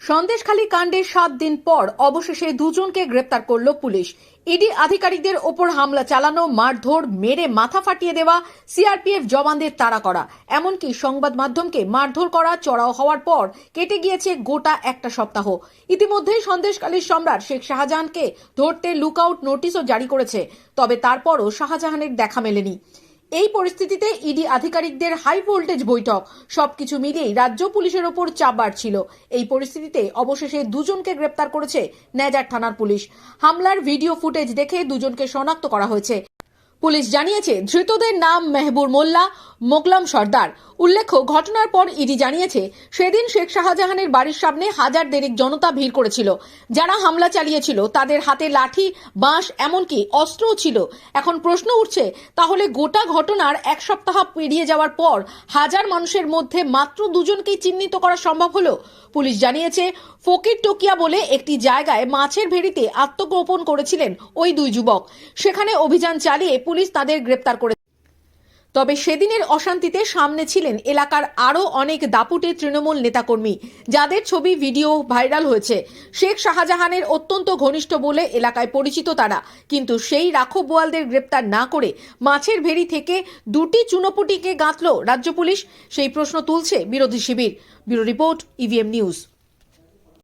সন্দেশখালী কাণ্ডের সাত দিন পর অবশেষে দুজনকে গ্রেপ্তার করল পুলিশ। ইডি আধিকারিকদের ওপর হামলা চালানো, মারধর, মেরে মাথা ফাটিয়ে দেওয়া, সিআরপিএফ জওয়ানদের তাড়া করা। এমনকি সংবাদ মাধ্যমকে মারধর করা, চড়াও হওয়ার পর কেটে গিয়েছে গোটা একটা সপ্তাহ। ইতিমধ্যেই সন্দেশখালীর সম্রাট শেখ শাহজাহানকে ধরতে লুকআউট নোটিশও জারি করেছে, তবে তারপরও শাহজাহানের দেখা মেলেনি। এই পরিস্থিতিতে ইডি আধিকারিকদের হাই ভোল্টেজ বৈঠক। সবকিছু মিলিয়েই রাজ্য পুলিশের ওপর চাপ বাড়ছিল। এই পরিস্থিতিতে অবশেষে দুজনকে গ্রেপ্তার করেছে নেজার থানার পুলিশ। হামলার ভিডিও ফুটেজ দেখে দুজনকে শনাক্ত করা হয়েছে। পুলিশ জানিয়েছে, ধৃতদের নাম মেহবুর মোল্লা মোগলাম সর্দার। উল্লেখ্য, ঘটনার পর ইডি জানিয়েছে, সেদিন শেখ শাহজাহানের বাড়ির সামনে হাজার দেরিক জনতা ভিড় করেছিল। যারা হামলা চালিয়েছিল, তাদের হাতে লাঠি, বাঁশ, এমনকি অস্ত্রও ছিল। এখন প্রশ্ন উঠছে, তাহলে গোটা ঘটনার এক সপ্তাহ পেরিয়ে যাওয়ার পর হাজার মানুষের মধ্যে মাত্র দুজনকেই চিহ্নিত করা সম্ভব হলো? পুলিশ জানিয়েছে, ফকির টোকিয়া বলে একটি জায়গায় মাছের ভেড়িতে আত্মগোপন করেছিলেন ওই দুই যুবক। সেখানে অভিযান চালিয়ে পুলিশ তাদের গ্রেপ্তার করে তবে সেদিনের অশান্তিতে সামনে ছিলেন এলাকার আরও অনেক দাপুটে তৃণমূল নেতাকর্মী, যাদের ছবি, ভিডিও ভাইরাল হয়েছে। শেখ শাহজাহানের অত্যন্ত ঘনিষ্ঠ বলে এলাকায় পরিচিত তারা। কিন্তু সেই রাখো বোয়ালদের গ্রেপ্তার না করে মাছের ভেড়ি থেকে দুটি চুনোপুটিকে গাঁথল রাজ্য পুলিশ, সেই প্রশ্ন তুলছে বিরোধী শিবির। Bureau report EVM news